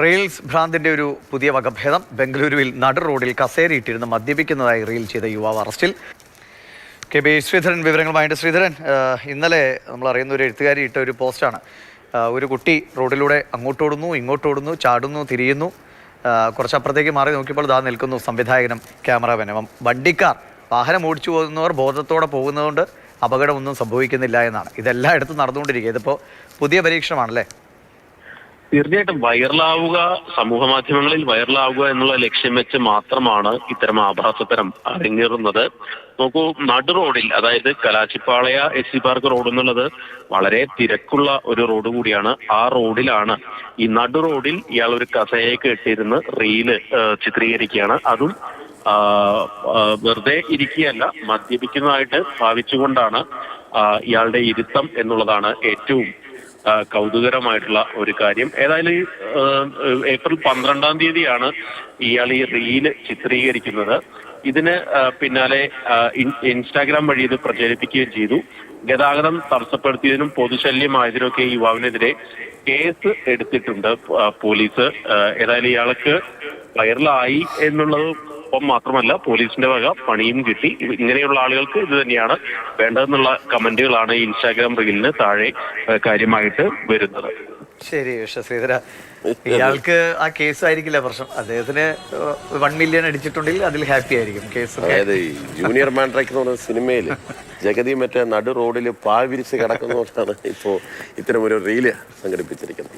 Reels ഭ്രാന്തിന്റെ ഒരു പുതിയ വകഭേദം. ബംഗളൂരുവിൽ നടു റോഡിൽ കസേരയിട്ടിരുന്ന് മദ്യപിക്കുന്നതായി റീൽ ചെയ്ത യുവാവ് അറസ്റ്റിൽ. കെ ബി ശ്രീധരൻ വിവരങ്ങളുമായിട്ട് ശ്രീധരൻ ഇന്നലെ നമ്മൾ അറിയുന്ന ഒരു എഴുത്തുകാരി ഇട്ട ഒരു പോസ്റ്റാണ്. ഒരു കുട്ടി റോഡിലൂടെ അങ്ങോട്ടോടുന്നു ഇങ്ങോട്ടോടുന്നു ചാടുന്നു തിരിയുന്നു. കുറച്ചപ്പുറത്തേക്ക് മാറി നോക്കിയപ്പോൾ ദാ നിൽക്കുന്നു സംവിധായകനും ക്യാമറമാനും വണ്ടിക്കാർ വാഹനം ഓടിച്ചു പോകുന്നവർ ബോധത്തോടെ പോകുന്നതുകൊണ്ട് അപകടമൊന്നും സംഭവിക്കുന്നില്ല എന്നാണ്. ഇതെല്ലായിടത്തും നടന്നുകൊണ്ടിരിക്കുക. ഇതിപ്പോൾ പുതിയ പരീക്ഷണമാണല്ലേ? തീർച്ചയായിട്ടും വൈറലാവുക സമൂഹ മാധ്യമങ്ങളിൽ വൈറലാവുക എന്നുള്ള ലക്ഷ്യം വെച്ച് മാത്രമാണ് ഇത്തരം ആഭാസത്തരം അരങ്ങേറുന്നത്. നോക്കൂ നടു റോഡിൽ അതായത് Kalachipalaya S C park road എന്നുള്ളത് വളരെ തിരക്കുള്ള ഒരു റോഡ് കൂടിയാണ്. ആ റോഡിലാണ് ഈ നടു റോഡിൽ ഇയാൾ ഒരു കസയൊക്കെ ഇട്ടിരുന്ന് റീൽ ചിത്രീകരിക്കുകയാണ്. അതും വെറുതെ ഇരിക്കുകയല്ല മദ്യപിക്കുന്നതായിട്ട് ഭാവിച്ചുകൊണ്ടാണ് ഇയാളുടെ ഇരുത്തം എന്നുള്ളതാണ് ഏറ്റവും കൗതുകരമായിട്ടുള്ള ഒരു കാര്യം. ഏതായാലും ഏപ്രിൽ പന്ത്രണ്ടാം തീയതിയാണ് ഇയാൾ ഈ റീൽ ചിത്രീകരിക്കുന്നത്. ഇതിന് പിന്നാലെ ഇൻസ്റ്റാഗ്രാം വഴി ഇത് പ്രചരിപ്പിക്കുകയും ചെയ്തു. ഗതാഗതം തടസ്സപ്പെടുത്തിയതിനും പൊതുശല്യമായതിനൊക്കെ ഈ യുവാവിനെതിരെ കേസ് എടുത്തിട്ടുണ്ട് പോലീസ്. ഏതായാലും ഇയാൾക്ക് വൈറലായി എന്നുള്ളത് ഒപ്പം മാത്രമല്ല പോലീസിന്റെ വക പണിയും കിട്ടി. ഇങ്ങനെയുള്ള ആളുകൾക്ക് ഇത് തന്നെയാണ് വേണ്ടതെന്നുള്ള കമന്റുകളാണ് ഇൻസ്റ്റാഗ്രാം റീലിന് താഴെ കാര്യമായിട്ട് വരുന്നത്. ശരി ശ്രീധര. ഇയാൾക്ക് ആ കേസ് ആയിരിക്കില്ല പ്രശ്നം. അദ്ദേഹത്തിന് വൺ മില്യൺ അടിച്ചിട്ടുണ്ടെങ്കിൽ അതിൽ ഹാപ്പി ആയിരിക്കും കേസ് അതായത് ജൂനിയർ മാൻഡ്രൈക്ക് എന്ന് പറയുന്ന സിനിമയിൽ ജഗതി മറ്റേ നടു റോഡിൽ പാവിരിച്ച് കിടക്കുന്നതുകൊണ്ടാണ് ഇപ്പോൾ ഇത്തരം ഒരു റീൽ സംഘടിപ്പിച്ചിരിക്കുന്നത്.